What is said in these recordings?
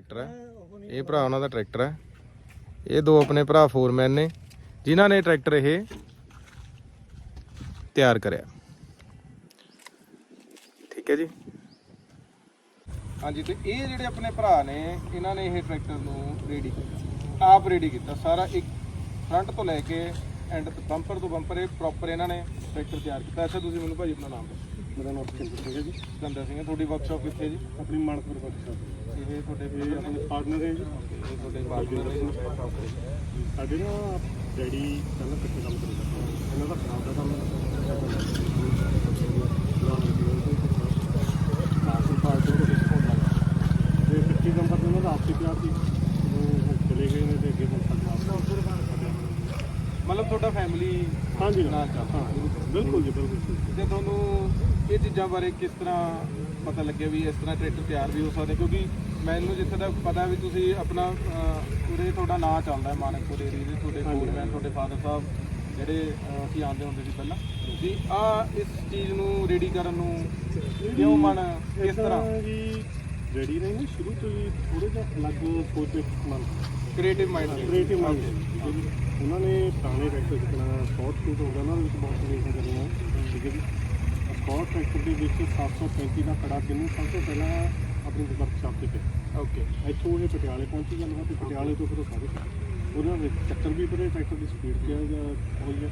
Tractor ਹੈ। ਇਹ ਭਰਾ ਉਹਨਾਂ ਦਾ ਟਰੈਕਟਰ ਹੈ। ਇਹ ਦੋ ਆਪਣੇ ਭਰਾ ਫੋਰਮੈਨ ਨੇ ਜਿਨ੍ਹਾਂ ਨੇ ਟਰੈਕਟਰ ਇਹ ਤਿਆਰ ਕਰਿਆ। ਠੀਕ ਹੈ ਜੀ। ਹਾਂਜੀ ਤੇ ਇਹ ਜਿਹੜੇ ਆਪਣੇ ਭਰਾ ਨੇ ਇਹਨਾਂ ਨੇ ਇਹ ਟਰੈਕਟਰ ਨੂੰ ਰੈਡੀ ਕੀਤਾ। ਆਪ ਰੈਡੀ ਕੀਤਾ। ਸਾਰਾ ਇੱਕ ਫਰੰਟ ਤੋਂ ਲੈ ਕੇ ਐਂਡ ਬੰਪਰ ਤੋਂ ਬੰਪਰ ਇਹ ਪ੍ਰੋਪਰ ਇਹਨਾਂ ਨੇ ਟਰੈਕਟਰ ਤਿਆਰ ਕੀਤਾ। ਅੱਛਾ ਤੁਸੀਂ ਮੈਨੂੰ ਭਾਜੀ ਆਪਣਾ ਨਾਮ ਦੱਸੋ। ਮੇਰਾ ਨਾਮ ਸਿੰਘ ਹੈ ਜੀ। ਸਿੰਘ ਹੈ। ਤੁਹਾਡੀ ਵਰਕਸ਼ਾਪ ਕਿੱਥੇ ਹੈ ਜੀ? ਆਪਣੀ ਮਾਨਕਪੁਰ ਵਰਕਸ਼ਾਪ ਇਹ ਤੁਹਾਡੇ ਇਹ ਆਪਣੇ ਪਾਰਟਨਰ ਹੈ ਜੀ? ਇਹ ਤੁਹਾਡੇ ਪਾਰਟਨਰ ਨੇ ਸਾਡੇ ਨਾ ਡੈਡੀ ਪਹਿਲਾਂ ਇਕੱਠੇ ਕੰਮ ਕਰਦੇ ਸੀ। ਇਹਨਾਂ ਦਾ ਖਰਾਬ ਦਾ ਕੰਮ ਆਸੀ ਪਾਰਟਨਰ ਦੇ ਵਿੱਚ ਹੋਣ ਲੱਗਾ ਤੇ 25 ਨੰਬਰ ਤੇ ਉਹਨਾਂ ਦਾ ਆਪਸੀ ਪਿਆਰ ਸੀ। ਉਹ ਚਲੇ ਗਏ ਨੇ ਤੇ ਅੱਗੇ ਹੁਣ ਸਾਡਾ ਮਤਲਬ ਤੁਹਾਡਾ ਫੈਮਿਲੀ ਹਾਂਜੀ। ਹਾਂ ਬਿਲਕੁਲ ਜੀ ਬਿਲਕੁਲ ਤੇ ਤੁਹਾਨੂੰ ਇਹ ਚੀਜ਼ਾਂ ਬਾਰੇ ਕਿਸ ਤਰ੍ਹਾਂ ਪਤਾ ਲੱਗਿਆ ਵੀ ਇਸ ਤਰ੍ਹਾਂ ਟਰੈਕਟਰ ਤਿਆਰ ਵੀ ਹੋ ਸਕਦੇ? ਕਿਉਂਕਿ ਮੈਨੂੰ ਜਿੱਥੇ ਤੱਕ ਪਤਾ ਵੀ ਤੁਸੀਂ ਆਪਣਾ ਅਹ, ਉਰੇ ਤੁਹਾਡਾ ਨਾਂ ਚੱਲਦਾ ਹੈ ਮਾਨਕਪੁਰ ਏਰੀਏ ਦੇ ਤੁਹਾਡੇ। ਫੋਰਮੈਨ ਤੁਹਾਡੇ ਫਾਦਰ ਸਾਹਿਬ ਜਿਹੜੇ ਅਹ, ਅਸੀਂ ਆਉਂਦੇ ਹੁੰਦੇ ਸੀ ਪਹਿਲਾਂ। ਵੀ ਆ ਇਸ ਚੀਜ਼ ਨੂੰ ਰੈਡੀ ਕਰਨ ਨੂੰ ਕਿਉਂ ਮਨ ਕਿਸ ਤਰ੍ਹਾਂ? ਜੀ ਡੈਡੀ ਨੇ ਨਾ ਸ਼ੁਰੂ ਤੋਂ ਹੀ ਥੋੜੇ ਜਿਹਾ ਅਲੱਗ ਸੋਚ ਮਨ। ਕ੍ਰੀਏਟਿਵ ਮਾਈਂਡ ਕ੍ਰੀਏਟਿਵ ਮਾਈਂਡ ਉਹਨਾਂ ਨੇ ਪੁਰਾਣੇ ਟਰੈਕਟਰ ਜਿੱਦਾਂ ਸਪੋਰਟ ਸੂਟ ਹੋ ਗਿਆ ਉਹਨਾਂ ਦੇ ਵਿੱਚ ਬਹੁਤ ਕ੍ਰੀਏਸ਼ਨ ਕਰੀਆਂ ਠੀਕ ਹੈ ਜੀ। ਸਪੋਰਟ ਟਰੈਕਟਰ ਦੇ ਵਿੱਚ 735 ਦਾ ਕੜਾ ਕਿੰਨੂੰ? ਸਭ ਤੋਂ ਪਹਿਲਾਂ ਆਪਣੀ ਵਰਕਸ਼ਾਪ ਤੇ ਪਿਆ ਓਕੇ ਇੱਥੋਂ ਇਹ ਪਟਿਆਲੇ ਪਹੁੰਚੀ ਗੱਲ ਤੇ ਪਟਿਆਲੇ ਤੋਂ ਫਿਰ ਉਹ ਸਾਰੇ ਉਹਨਾਂ ਦੇ ਚੱਕਰ ਵੀ ਬੜੇ ਟਰੈਕਟਰ ਦੀ ਸਪੀਡ ਤੇ ਆ ਜਾਂ ਹੋਈ ਹੈ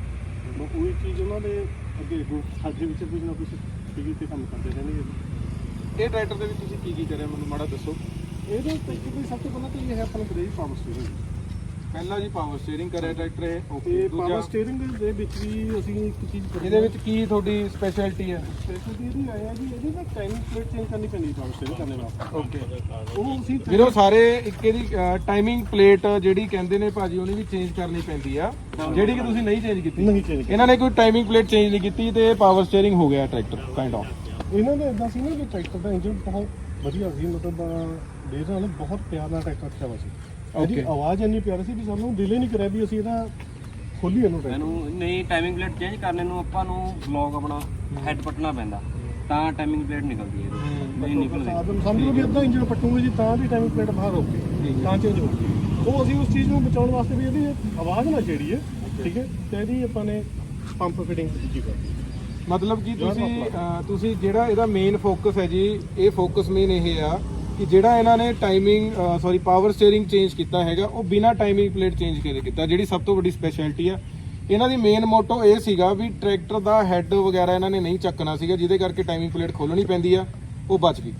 ਬਸ ਉਹੀ ਚੀਜ਼ ਉਹਨਾਂ ਦੇ ਅੱਗੇ ਅੱਗੋਂ ਸਾਡੇ ਵਿੱਚ ਕੁਝ ਨਾ ਕੁਝ ਟੀਵੀ ਤੇ ਕੰਮ ਕਰਦੇ ਰਹਿੰਦੇ ਇਹ ਟਰੈਕਟਰ ਦੇ ਵਿੱਚ ਤੁਸੀਂ ਕੀ ਕੀ ਕਰਿਆ? ਮੈਨੂੰ ਮਾੜਾ ਦੱਸੋ। ਇਹਦੇ ਦੀ ਸਭ ਤੋਂ ਪਹਿਲਾਂ ਤਾਂ ਇਹ ਹੈ ਆਪਣਾ ਬ੍ਰੇਕ ਪਾਵਰ ਸਟੀਅਰਿੰਗ ਪਹਿਲਾਂ ਜੀ ਪਾਵਰ ਸਟੀਅਰਿੰਗ ਕਰਿਆ ਟਰੈਕਟਰ ਇਹ ਓਕੇ ਪਾਵਰ ਦੂਜਾ। ਸਟੀਅਰਿੰਗ ਦੇ ਵਿੱਚ ਵੀ ਅਸੀਂ ਇੱਕ ਚੀਜ਼ ਕਰੀ ਇਹਦੇ ਵਿੱਚ ਕੀ ਤੁਹਾਡੀ ਸਪੈਸ਼ਲਿਟੀ ਹੈ? ਸਪੈਸ਼ਲ ਇਹਦੀ ਆਇਆ ਜੀ ਇਹਦੀ ਨਾ ਟਾਈਮਿੰਗ ਪਲੇਟ ਚੇਂਜ ਕਰਨੀ ਪੈਂਦੀ ਪਾਵਰ ਸਟੀਅਰਿੰਗ ਕਰਨੇ ਵਾਸਤੇ। ਓਕੇ ਉਹ ਅਸੀਂ ਵੀਰੋ ਸਾਰੇ ਇੱਕ ਇਹਦੀ ਟਾਈਮਿੰਗ ਪਲੇਟ ਜਿਹੜੀ ਕਹਿੰਦੇ ਨੇ ਭਾਜੀ ਉਹਨੇ ਵੀ ਚੇਂਜ ਕਰਨੀ ਪੈਂਦੀ ਆ। ਜਿਹੜੀ ਕਿ ਤੁਸੀਂ ਨਹੀਂ ਚੇਂਜ ਕੀਤੀ। ਨਹੀਂ ਚੇਂਜ ਇਹਨਾਂ ਨੇ ਕੋਈ ਟਾਈਮਿੰਗ ਪਲੇਟ ਚੇਂਜ ਨਹੀਂ ਕੀਤੀ ਤੇ ਪਾਵਰ ਸਟੀਅਰਿੰਗ ਹੋ ਗਿਆ ਟਰੈਕਟਰ ਕਾਈਂਡ ਆਫ ਇਹਨਾਂ ਦਾ ਇਦਾਂ ਸੀ ਨਾ ਕਿ ਟਰੈਕਟਰ ਦਾ ਇੰਜਨ ਬਹੁਤ ਵਧੀਆ ਸੀ ਮਤਲਬ ਡੇਰ ਨਾਲ ਬਹੁਤ ਪਿਆਰ ਨਾਲ ਟਰੈਕਟਰ ਸੀ। ਇਹਦੀ. ਆਵਾਜ਼ ਇੰਨੀ ਪਿਆਰੀ ਸੀ ਵੀ ਸਾਨੂੰ ਦਿਲ ਹੀ ਨਹੀਂ ਕਰਿਆ ਵੀ ਅਸੀਂ ਇਹਦਾ ਖੋਲੀ ਇਹਨੂੰ ਟਰੈਕਟਰ ਮੈਨੂੰ ਨਹੀਂ ਟਾਈਮਿੰਗ ਪਲੇਟ ਚੇਂਜ ਕਰਨੇ ਨੂੰ ਆਪਾਂ ਨੂੰ ਬਲੌਕ ਆਪਣਾ ਹੈਡ ਪਟਣਾ ਪੈਂਦਾ ਤਾਂ ਟਾਈਮਿੰਗ ਪਲੇਟ ਨਿਕਲਦੀ ਹੈ। ਨਹੀਂ ਨਿਕਲਦੀ। ਆਦਮ ਸਮਝੋ ਵੀ ਅੱਧਾ ਇੰਜਨ ਪੱਟੂਗੇ ਜੀ ਤਾਂ ਵੀ ਟਾਈਮਿੰਗ ਪਲੇਟ ਬਾਹਰ ਹੋਊਗੀ ਤਾਂ ਚੇਂਜ ਹੋਊਗੀ ਉਹ ਅਸੀਂ ਉਸ ਚੀਜ਼ ਨੂੰ ਬਚਾਉਣ ਵਾਸਤੇ ਵੀ ਇਹਦੀ ਆਵਾਜ਼ ਨਾ ਜਿਹੜੀ ਹੈ ਠੀਕ ਹੈ? ਤੇ ਇਹਦੀ ਆਪਾਂ ਨੇ ਪੰਪ ਫਿਟਿੰਗ ਦੂਜੀ ਕਰਤੀ ਮਤਲਬ ਕਿ ਤੁਸੀਂ ਤੁਸੀਂ ਜਿਹੜਾ ਇਹਦਾ ਮੇਨ ਫੋਕਸ ਹੈ ਜੀ ਇਹ ਫੋਕਸ ਮੇਨ ਇਹ ਆ ਕਿ ਜਿਹੜਾ ਇਹਨਾਂ ਨੇ timing sorry power steering change ਕੀਤਾ ਹੈਗਾ ਉਹ ਬਿਨਾ ਟਾਈਮਿੰਗ ਪਲੇਟ ਚੇਂਜ ਕਰੇ ਕੀਤਾ ਜਿਹੜੀ ਸਭ ਤੋਂ ਵੱਡੀ ਸਪੈਸ਼ਲਿਟੀ ਆ। ਇਹਨਾਂ ਦੀ ਮੇਨ ਮੋਟੋ ਇਹ ਸੀਗਾ ਵੀ ਟਰੈਕਟਰ ਦਾ ਹੈੱਡ ਵਗੈਰਾ ਇਹਨਾਂ ਨੇ ਨਹੀਂ ਚੱਕਣਾ ਸੀਗਾ ਜਿਹਦੇ ਕਰਕੇ ਟਾਈਮਿੰਗ ਪਲੇਟ ਖੋਲਣੀ ਪੈਂਦੀ ਆ ਉਹ ਬਚ ਗਈ।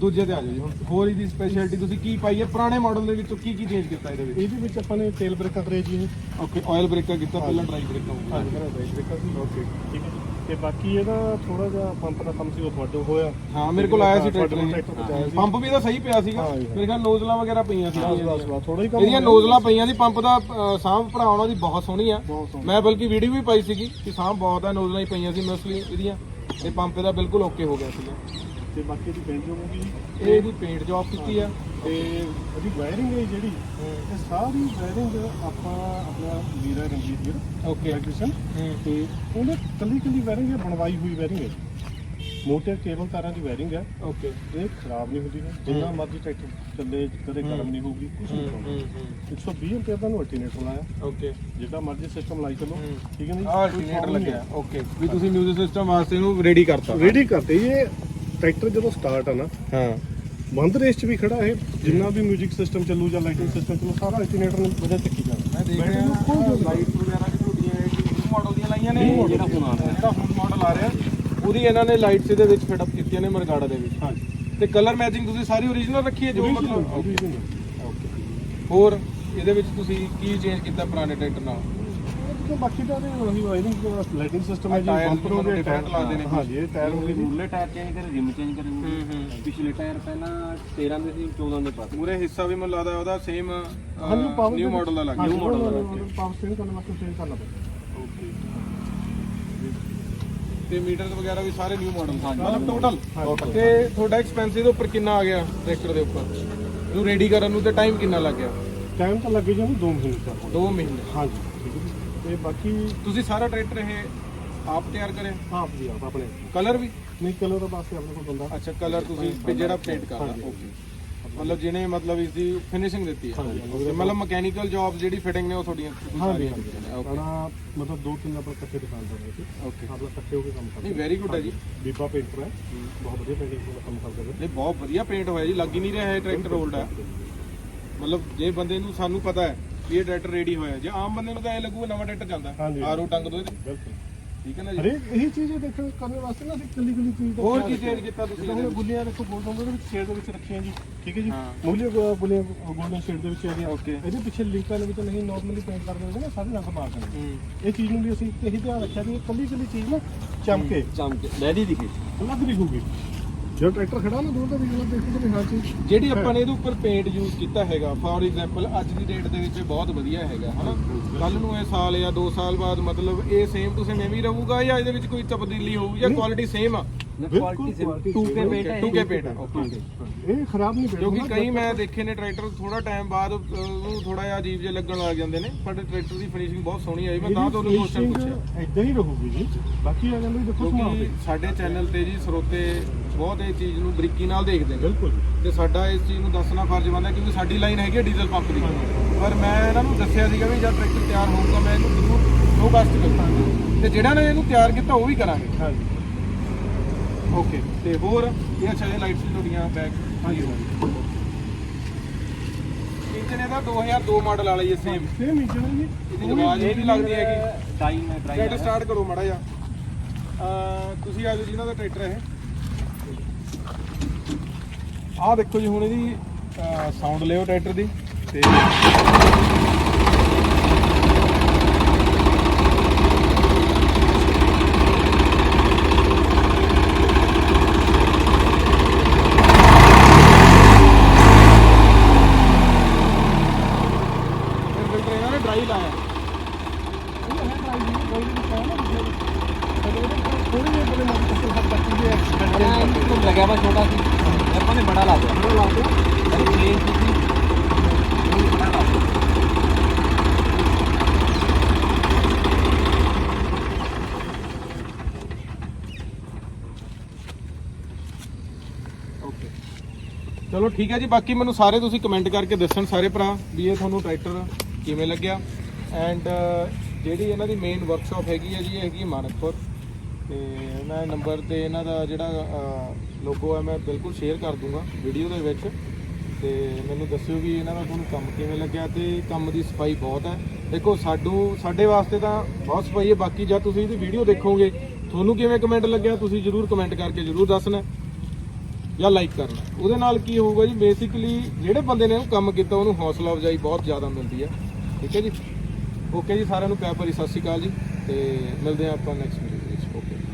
ਦੂਜੇ ਤੇ ਆ ਜਾਓ ਜੀ ਹੁਣ ਹੋਰ ਇਹਦੀ ਸਪੈਸ਼ਲਿਟੀ ਤੁਸੀਂ ਕੀ ਪਾਈ ਹੈ ਪੁਰਾਣੇ ਮਾਡਲ ਦੇ ਵਿੱਚੋਂ ਕੀ ਕੀ ਚੇਂਜ ਕੀਤਾ ਇਹਦੇ ਵਿੱਚ? ਇਹਦੇ ਵਿੱਚ ਆਪਾਂ ਨੇ ਤੇਲ ਬ੍ਰੇਕਾਂ ਕਰੇ ਜੀ। ਓਕੇ ਆਇਲ ਬ੍ਰੇਕਰ ਕੀਤਾ ਪਹਿਲਾਂ ਡਰਾਈ ਬ੍ਰੇਕਰ ਹੋਊਗਾ ਹਾਂਜੀ ਮੇਰਾ ਬ੍ਰੇਕ ਬ੍ਰੇਕਾਂ ਸੀ ਓਕੇ ਠੀਕ ਹੈ ਤੇ ਬਾਕੀ ਇਹਦਾ ਥੋੜਾ ਜਿਹਾ ਪੰਪ ਦਾ ਕੰਮ ਸੀ ਉਹ ਤੁਹਾਡੇ ਹੋਇਆ ਹਾਂ ਮੇਰੇ ਕੋਲ ਆਇਆ ਸੀ ਟਰੈਕਟਰ ਪਹੁੰਚਾਇਆ ਸੀ। ਪੰਪ ਵੀ ਇਹਦਾ ਸਹੀ ਪਿਆ ਸੀਗਾ ਹਾਂ ਜੀ, ਹਾਂ। ਮੇਰੇ ਖਿਆਲ ਨੋਜ਼ਲਾਂ ਵਗੈਰਾ ਪਈਆਂ ਸੀ ਬਸ ਬਸ ਬਸ ਥੋੜਾ ਹੀ ਕੰਮ ਇਹਦੀਆਂ। ਨੋਜ਼ਲਾਂ ਪਈਆਂ ਸੀ ਪੰਪ ਦਾ ਅਹ, ਸਾਂਭ ਭਰਾਉਣਾ ਦੀ ਬਹੁਤ ਸੋਹਣੀ ਆ ਬਹੁਤ ਸੋਹਣੀ। ਮੈਂ ਬਲਕਿ ਵੀਡੀਓ ਵੀ ਪਾਈ ਸੀਗੀ ਕਿ ਸਾਂਭ ਬਹੁਤ ਆ ਨੋਜ਼ਲਾਂ ਹੀ ਪਈਆਂ ਸੀ ਮੋਸਟਲੀ ਇਹਦੀਆਂ ਤੇ ਪੰਪ ਇਹਦਾ ਬਿਲਕੁਲ ਓਕੇ ਹੋ ਗਿਆ ਸੀਗਾ ਤੇ ਬਾਕੀ ਦੀ ਬੈਂਡ ਜੋ ਹੋਗੀ ਇਹ ਇਹਦੀ ਪੇਂਟ ਜੌਬ ਕੀਤੀ ਆ। ਤੇ ਇਹਦੀ ਵਾਇਰਿੰਗ ਹੈ ਜਿਹੜੀ ਇਹ ਸਾਰੀ ਵਾਇਰਿੰਗ ਆਪਾਂ ਆਪਣਾ ਵੀਰਾ ਰਣਜੀਤ ਵੀਰ ਓਕੇ ਇਲੈਕਟ੍ਰੀਸ਼ੀਅਨ ਤੇ ਉਹਨੇ ਕੱਲੀ ਕੱਲੀ ਵਾਇਰਿੰਗ ਹੈ ਬਣਵਾਈ ਹੋਈ ਵਾਇਰਿੰਗ ਹੈ। ਮੋਟਰ ਕੇਬਲ ਤਾਰਾਂ ਦੀ ਵਾਇਰਿੰਗ ਹੈ। ਓਕੇ ਇਹ ਖਰਾਬ ਨਹੀਂ ਹੁੰਦੀ ਜਿੰਨਾ ਮਰਜ਼ੀ ਟਰੈਕਟਰ ਚੱਲੇ ਕਦੇ ਗਰਮ ਨਹੀਂ ਹੋਊਗੀ ਕੁਝ ਨਹੀਂ ਹੋਊਗਾ। 120 ਰੁਪਏ ਦਾ ਨੂੰ ਅਲਟਰਨੇਟਰ ਲਾਇਆ। ਓਕੇ ਜਿੱਦਾਂ ਮਰਜ਼ੀ ਸਿਸਟਮ ਲਾਈ ਚਲੋ। ਠੀਕ ਹੈ ਨਹੀਂ? ਆਹ ਅਲਟਰਨੇਟਰ ਲੱਗਿਆ। ਓਕੇ ਵੀ ਤੁਸੀਂ ਮਿਊਜ਼ਿਕ ਸਿਸਟਮ ਵਾਸਤੇ ਇਹਨੂੰ ਰੈਡੀ ਕਰਤਾ। ਰੈਡੀ ਕਰਤੇ। ਇਹ ਟਰੈਕਟਰ ਜਦੋਂ ਸਟਾਰਟ ਆ ਨਾ ਹਾਂ। ਬੰਦ ਰੇਸ 'ਚ ਵੀ ਖੜਾ ਇਹ ਜਿੰਨਾ ਵੀ 뮤직 ਸਿਸਟਮ ਚੱਲੂ ਜਾਂ ਲਾਈਟਿੰਗ ਸਿਸਟਮ ਚੱਲੂ ਸਾਰਾ ਅਲਟਰਨੇਟਰ ਨੂੰ ਵਜਾ ਚੱਕੀ ਜਾਣਾ ਮੈਂ ਦੇਖ ਰਿਹਾ ਲਾਈਟ ਵਗੈਰਾ ਵੀ ਤੁਹਾਡੀਆਂ ਨਿਊ ਮਾਡਲ ਦੀਆਂ ਲਾਈਆਂ ਨੇ ਜਿਹੜਾ ਹੁਣ ਆ ਰਿਹਾ। ਜਿਹੜਾ ਹੁਣ ਮਾਡਲ ਆ ਰਿਹਾ ਉਹਦੀ ਇਹਨਾਂ ਨੇ ਲਾਈਟਸ ਇਹਦੇ ਵਿੱਚ ਫਿਟ ਅਪ ਕੀਤੀਆਂ ਨੇ ਮਰਗਾੜਾ ਦੇ ਵਿੱਚ। ਹਾਂਜੀ। ਤੇ ਕਲਰ ਮੈਚਿੰਗ ਤੁਸੀਂ ਸਾਰੀ ਓਰੀਜਨਲ ਰੱਖੀ ਹੈ ਜੋ ਮਤਲਬ। ਓਕੇ ਹੋਰ ਇਹਦੇ ਵਿੱਚ ਤੁਸੀਂ ਕੀ ਚੇਂਜ ਕੀਤਾ ਪੁਰਾਣੇ ਟਰੈਕਟਰ ਨਾਲ? ਤੇ ਬਾਕੀ ਤਾਂ ਇਹ ਉਹੀ ਵਾਇਰਿੰਗ ਲਾਈਟਿੰਗ ਸਿਸਟਮ ਹੈ ਜੀ ਟਾਇਰ ਬੰਪਰ ਹੋ ਗਏ different ਲਾਉਂਦੇ ਨੇ। ਹਾਂਜੀ ਇਹ ਟਾਇਰ ਹੋ ਗਏ ਜੀ। ਮੂਲੇ ਟਾਇਰ ਚੇਂਜ ਕਰੇ ਰਿਮ ਚੇਂਜ ਕਰੇ ਪਿਛਲੇ ਟਾਇਰ ਪਹਿਲਾਂ 13 ਦੇ ਸੀ 14 ਦੇ ਪਾਸ। ਪੂਰੇ ਹਿੱਸਾ ਵੀ ਮੈਨੂੰ ਲੱਗਦਾ ਉਹਦਾ ਸੇਮ ਹਾਂਜੀ ਪਾਵਰ ਨਿਊ ਮਾਡਲ ਦਾ ਲੱਗ ਨਿਊ ਗਿਆ। ਮਾਡਲ ਦਾ ਪਾਵਰ ਸਟੇਰਿੰਗ ਕਰਨ ਵਾਸਤੇ ਚੇਂਜ ਕਰਨਾ ਪੈਂਦਾ ਓਕੇ ਤੇ ਮੀਟਰ ਵਗੈਰਾ ਵੀ ਸਾਰੇ ਨਿਊ ਮਾਡਲ। ਮਤਲਬ ਟੋਟਲ। ਤੇ ਤੁਹਾਡਾ ਐਕਸਪੈਂਸ ਇਹਦੇ ਉੱਪਰ ਕਿੰਨਾ ਆ ਗਿਆ ਟਰੈਕਟਰ ਦੇ ਉੱਪਰ? ਇਹਨੂੰ ਰੈਡੀ ਕਰਨ ਨੂੰ ਤੇ ਟਾਈਮ ਕਿੰਨਾ ਲੱਗ ਗਿਆ? ਟਾਈਮ ਤਾਂ ਲੱਗੇ ਜਾਂਦੇ 2 ਮਹੀਨੇ ਤੱਕ 2 ਮਹੀਨੇ। ਹਾਂਜੀ ਜੀ। ਤੇ ਬਾਕੀ ਤੁਸੀਂ ਸਾਰਾ ਟਰੈਕਟਰ ਇਹ ਆਪ ਤਿਆਰ ਕਰਿਆ? ਆਪ ਜੀ ਆਪ ਆਪਣੇ। ਕਲਰ ਵੀ? ਨਹੀਂ ਕਲਰ ਦਾ ਵਾਸਤੇ ਆਪਣੇ ਕੋਲ ਬੰਦਾ। ਅੱਛਾ ਕਲਰ ਤੁਸੀਂ ਤੇ ਜਿਹੜਾ ਪੇਂਟ ਹਾਂਜੀ। ਓਕੇ ਮਤਲਬ ਜਿਹਨੇ ਮਤਲਬ ਇਸ ਦੀ ਫਿਨਿਸ਼ਿੰਗ ਦਿੱਤੀ ਹੈ। ਮਤਲਬ ਮਕੈਨੀਕਲ ਜੌਬ ਜਿਹੜੀ ਫਿਟਿੰਗ ਨੇ ਉਹ ਤੁਹਾਡੀਆਂ ਸਾਰੀਆਂ ਆਪਣਾ ਮਤਲਬ ਦੋ ਤਿੰਨ ਆਪਾਂ ਇਕੱਠੇ ਦੁਕਾਨ ਤੇ ਸੀ। ਓਕੇ ਆਪਣਾ ਇਕੱਠੇ ਹੋ ਕੇ ਕੰਮ ਕਰਦੇ ਨਹੀਂ ਵੈਰੀ ਗੁੱਡ ਹੈ ਜੀ। ਬੀਬਾ ਪੇਂਟਰ ਹੈ। ਬਹੁਤ ਵਧੀਆ ਪੇਂਟਿੰਗ ਦਾ ਕੰਮ ਕਰਦੇ ਨੇ। ਇਹ ਬਹੁਤ ਵਧੀਆ ਪੇਂਟ ਹੋਇਆ ਜੀ। ਲੱਗ ਹੀ ਨਹੀਂ ਰਿਹਾ ਹੈ ਟਰੈਕਟਰ 올ਡ ਹੈ। ਮਤਲਬ ਜੇ ਬੰਦੇ ਨੂੰ ਸਾਨੂੰ ਪਤਾ ਹੈ ਵੀ ਇਹ ਟਰੈਕਟਰ ਰੈਡੀ ਹੋਇਆ। ਜੇ ਆਮ ਬੰਦੇ ਨੂੰ ਤਾਂ ਇਹ ਲੱਗੂਗਾ ਨਵਾਂ ਟਰੈਕਟਰ ਹਾਂਜੀ। ਆਰਓ ਟੰਗ ਦੋ ਇਹਦੇ। ਬਿਲਕੁਲ। ਠੀਕ ਹੈ ਨਾ ਜੀ? ਹਰੇਕ ਇਹੀ ਚੀਜ਼ ਦੇਖਣ ਕਰਨ ਵਾਸਤੇ ਨਾ ਅਸੀਂ ਕੱਲੀ ਕੱਲੀ ਚੀਜ਼ ਦਾ ਹੋਰ ਕੀ। ਚੇਂਜ ਕੀਤਾ ਤੁਸੀਂ? ਜਿੱਦਾਂ ਹੁਣ ਗੁੱਲੀਆਂ ਦੇਖੋ ਗੋਲਡਨ ਦੇ ਵਿੱਚ ਸ਼ੇਡ ਦੇ ਵਿੱਚ ਰੱਖੀਆਂ ਜੀ। ਠੀਕ ਹੈ ਜੀ? ਹਾਂ। ਮੂਲੀਆਂ ਗੁੱਲੀਆਂ ਗੋਲਡਨ ਸ਼ੇਡ ਦੇ ਵਿੱਚ ਆਦੀਆਂ Okay। ਇਹਦੇ ਪਿੱਛੇ ਲਿੰਕਾਂ ਦੇ ਵਿੱਚ ਨਹੀਂ ਨਾਰਮਲੀ ਪੇਂਟ ਕਰ ਦਿੰਦੇ ਨਾ ਸਾਰੇ ਰੰਗ ਮਾਰ ਦਿੰਦੇ ਹੂੰ। ਇਹ ਚੀਜ਼ ਨੂੰ ਵੀ ਅਸੀਂ ਇਹੀ ਧਿਆਨ ਰੱਖਿਆ ਵੀ ਕੱਲੀ ਕੱਲੀ ਚੀਜ਼ ਨਾ ਚਮਕੇ। ਚਮਕ। ਲਹਿਦੀ ਦਿਖੇ। ਅਲੱਗ ਦਿਖੂਗੀ। ਜਦੋਂ ਟਰੈਕਟਰ ਖੜਾ ਨਾ ਦੂਰ ਦਾ ਦਿਖਣਾ ਦੇਖੋ ਕਿ ਹਾਂ ਚੀਜ਼ ਜਿਹੜੀ ਆਪਾਂ ਨੇ ਇਹਦੇ ਉੱਪਰ ਪੇਂਟ ਯੂਜ਼ ਕੀਤਾ ਹੈਗਾ ਫੋਰ ਐਗਜ਼ਾਮਪਲ ਅੱਜ ਦੀ ਡੇਟ ਦੇ ਵਿੱਚ ਇਹ ਬਹੁਤ ਵਧੀਆ ਹੈਗਾ ਹਨਾ? ਕੱਲ ਨੂੰ ਇਹ ਸਾਲ ਜਾਂ 2 ਸਾਲ ਬਾਅਦ ਮਤਲਬ ਇਹ ਸੇਮ ਟੂ ਸੇਮ ਐਵੇਂ ਹੀ ਰਹੂਗਾ ਜਾਂ ਇਹਦੇ ਵਿੱਚ ਕੋਈ ਤਬਦੀਲੀ ਹੋਊ ਜਾਂ ਕੁਆਲਿਟੀ ਸੇਮ ਆ? ਕੁਆਲਿਟੀ ਸੇ 2K ਪੇਂਟ ਹੈ 2K ਪੇਂਟ ਆ ਓਕੇ ਇਹ ਖਰਾਬ ਨਹੀਂ ਕਿਉਂਕਿ ਪੈਂਦਾ ਕਈ ਮੈਂ ਦੇਖੇ ਨੇ ਟਰੈਕਟਰ ਥੋੜਾ ਟਾਈਮ ਬਾਅਦ ਉਹਨੂੰ ਥੋੜਾ ਜਿਹਾ ਅਜੀਬ ਜਿਹਾ ਲੱਗਣ ਲੱਗ ਜਾਂਦੇ ਨੇ ਪਰ ਟਰੈਕਟਰ ਦੀ ਫਿਨਿਸ਼ਿੰਗ ਬਹੁਤ ਸੋਹਣੀ ਆਈ। ਮੈਂ ਤਾਂ ਤੁਹਾਨੂੰ ਕੁਐਸਚਨ ਪੁੱਛਿਆ। ਇਦਾਂ ਹੀ ਰਹੂਗੀ ਜੀ। ਬਾਕੀ ਆ ਜਾਂਦੇ ਦੇਖੋ ਸਮਾਨ ਕਿਉਂਕਿ ਸਾਡੇ ਚੈਨਲ ਤੇ ਜੀ ਸਰੋਤੇ ਬਹੁਤ ਇਹ ਚੀਜ਼ ਨੂੰ ਬਰੀਕੀ ਨਾਲ ਦੇਖਦੇ ਨੇ। ਬਿਲਕੁਲ ਤੇ ਸਾਡਾ ਇਸ ਚੀਜ਼ ਨੂੰ ਦੱਸਣਾ ਫਰਜ਼ ਬਣਦਾ ਕਿਉਂਕਿ ਸਾਡੀ ਲਾਈਨ ਹੈਗੀ ਹੈ ਡੀਜ਼ਲ ਪੰਪ ਦੀ। ਪਰ ਮੈਂ ਇਹਨਾਂ ਨੂੰ ਦੱਸਿਆ ਸੀਗਾ ਵੀ ਜਦ ਟਰੈਕਟਰ ਤਿਆਰ ਹੋਊਗਾ ਮੈਂ ਇਹਨੂੰ ਜ਼ਰੂਰ ਨੋ ਕਾਸਟ ਕਰਾਂਗਾ ਤੇ ਜਿਹੜਾ ਨੇ ਇਹਨੂੰ ਤਿਆਰ ਕੀਤਾ ਉਹ ਵੀ ਕਰਾਂਗੇ। ਹਾਂਜੀ। ਓਕੇ। ਤੇ ਹੋਰ ਇਹ ਅੱਛਾ ਇਹ ਲਾਈਟਸ ਤੁਹਾਡੀਆਂ ਬੈਕ। ਹਾਂਜੀ। ਇੰਜਨ ਇਹਦਾ 2002 ਮਾਡਲ ਵਾਲਾ ਹੀ ਹੈ ਸੇਮ ਸੇਮ ਇੰਜਨ ਹੈ ਜੀ। ਇਹਦੀ ਆਵਾਜ਼ ਵੀ ਨਹੀਂ ਲੱਗਦੀ ਹੈਗੀ। ਟਾਈਮ ਹੈ ਟਰੈਕਟਰ ਡਰਾਈਵਰ ਸਟਾਰਟ ਕਰੋ ਮਾੜਾ ਜਿਹਾ। ਅਹ ਤੁਸੀਂ ਆ ਜਾਓ ਜਿਨ੍ਹਾਂ ਦਾ ਟਰੈਕਟਰ ਹੈ ਆਹ ਦੇਖੋ ਜੀ ਹੁਣ ਇਹਦੀ ਸਾਊਂਡ ਲਿਓ ਟਰੈਕਟਰ ਦੀ ਤੇ ਥੋੜੀ ਜਿਹੀ ਬਲੇ ਲੱਗਿਆ ਵਾ ਛੋਟਾ ਸੀ। ਆਪਾਂ ਨੇ ਬੜਾ ਲਾ ਦਿਆ ਲਾ ਦਿਓ ਅਰੇ ਪਲੇਨ ਸੀ ਚਲੋ ਠੀਕ ਹੈ ਜੀ, ਬਾਕੀ ਮੈਨੂੰ ਸਾਰੇ ਤੁਸੀਂ ਕਮੈਂਟ ਕਰਕੇ ਦੱਸਣ ਸਾਰੇ ਭਰਾ ਵੀ ਇਹ ਤੁਹਾਨੂੰ ਟਰੈਕਟਰ ਕਿਵੇਂ ਲੱਗਿਆ। ਐਂਡ ਜਿਹੜੀ ਇਹਨਾਂ ਦੀ ਮੇਨ ਵਰਕਸ਼ਾਪ ਹੈਗੀ ਹੈ ਜੀ, ਇਹ ਹੈਗੀ ਮਾਨਕਪੁਰ। ਤੇ ਮੈਂ ਨੰਬਰ ਤੇ ਇਹਨਾਂ ਦਾ ਜਿਹੜਾ ਲੋਗੋ ਹੈ, ਮੈਂ ਬਿਲਕੁਲ ਸ਼ੇਅਰ ਕਰ ਦੂੰਗਾ ਵੀਡੀਓ ਦੇ ਵਿੱਚ। ਤੇ ਮੈਨੂੰ ਦੱਸਿਓ ਵੀ ਇਹਨਾਂ ਦਾ ਤੁਹਾਨੂੰ ਕੰਮ ਕਿਵੇਂ ਲੱਗਿਆ ਤੇ ਕੰਮ ਦੀ ਸਫ਼ਾਈ ਬਹੁਤ ਹੈ। ਦੇਖੋ, ਸਾਡੂ, ਸਾਡੇ ਵਾਸਤੇ ਤਾਂ ਬਹੁਤ ਸਫ਼ਾਈ ਹੈ, ਬਾਕੀ ਜਦ ਤੁਸੀਂ ਇਹਦੀ ਵੀਡੀਓ ਦੇਖੋਗੇ, ਤੁਹਾਨੂੰ ਕਿਵੇਂ ਕਮੈਂਟ ਲੱਗਿਆ, ਤੁਸੀਂ ਜਰੂਰ ਕਮੈਂਟ ਕਰਕੇ ਜਰੂਰ ਦੱਸਣਾ ਜਾਂ ਲਾਈਕ ਕਰਨਾ। ਉਹਦੇ ਨਾਲ ਕੀ ਹੋਊਗਾ ਜੀ ਬੇਸਿਕਲੀ ਜਿਹੜੇ ਬੰਦੇ ਨੇ ਉਹ ਕੰਮ ਕੀਤਾ, ਉਹਨੂੰ ਹੌਸਲਾ ਅਫਜ਼ਾਈ ਬਹੁਤ ਜ਼ਿਆਦਾ ਮਿਲਦੀ ਹੈ। ਠੀਕ ਹੈ ਜੀ? ਓਕੇ ਜੀ, ਸਾਰਿਆਂ ਨੂੰ ਪਿਆਰ ਭਰੀ ਸਤਿ ਸ਼੍ਰੀ ਅਕਾਲ ਜੀ, ਤੇ ਮਿਲਦੇ ਹਾਂ ਆਪਾਂ ਨੈਕਸਟ ਵੀਡੀਓ ਵਿੱਚ ਓਕੇ